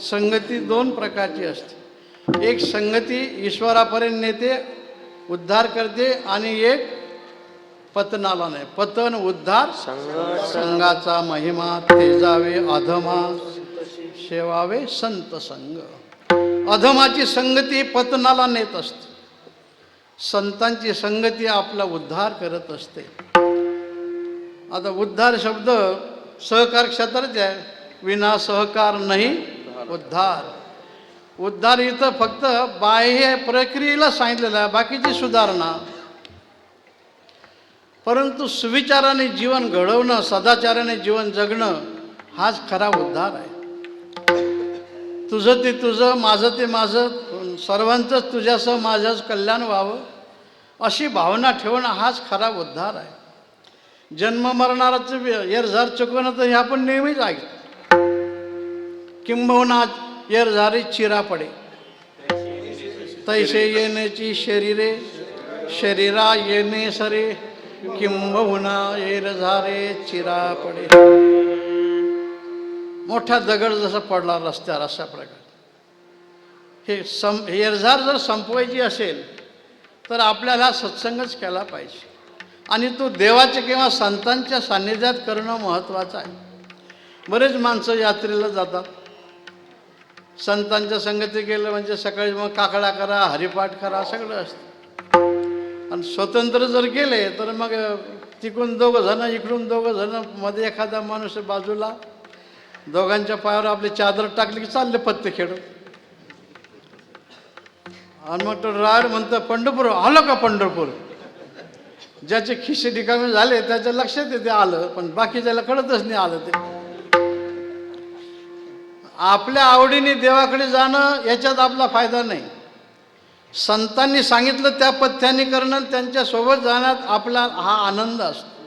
संगती दोन प्रकारची असते. एक संगती ईश्वरापर्यंत नेते उद्धार करते आणि एक पतनाला नाही. पतन उद्धार संघाचा महिमा तेजावे अधमा सेवावे संत संग अधमाची संगती पतनाला नेत असते. संतांची संगती आपला उद्धार करत असते. आता उद्धार शब्द सहकार क्षेत्रात आहे. विना सहकार नाही. उद्धार. उद्धार इथं फक्त बाह्य प्रक्रियेला सांगितलेलं आहे बाकीची सुधारणा. परंतु सुविचाराने जीवन घडवणं सदाचाराने जीवन जगणं हाच खरा उद्धार आहे. तुझं ते तुझं माझं ते माझं सर्वांचंच तुझ्यासह माझंच कल्याण व्हावं अशी भावना ठेवणं हाच खरा उद्धार आहे. जन्म मरणाराचं येरझार चुकवणं तर हे आपण नेहमीच ऐकतो किंबहुना येरझारी चिरा पडे. तैसे येण्याची शरीरे शरीरा येणे सरे किंबहुना येरझारे चिरा पडे. मोठा दगड जसा पडला रस्त्यावर अशा प्रकारे. हे सं येरझार जर संपवायची असेल तर आपल्याला सत्संगच केला पाहिजे. आणि तो देवाच्या किंवा संतांच्या सान्निध्यात करणं महत्त्वाचं आहे. बरेच माणसं यात्रेला जातात. संतांच्या संगती गेलं म्हणजे सकाळी मग काकडा करा हरिपाठ करा सगळं असतं. आणि स्वतंत्र जर गेले तर मग तिकडून दोघं जणं इकडून दोघं जणमध्ये एखादा माणूस बाजूला दोघांच्या पायावर आपली चादर टाकली की चालले पत्ते खेळून. आणि मग तो राड म्हणतं पंढरपूर आलं का पंढरपूर? ज्याचे खिसे रिकामे झाले त्याच्या लक्षात येते आलं पण बाकीच्याला कळतच नाही आलं ते. आपल्या आवडीने देवाकडे जाणं याच्यात आपला फायदा नाही. संतांनी सांगितलं त्या पथ्याने करणं त्यांच्यासोबत जाण्यात आपला हा आनंद असतो.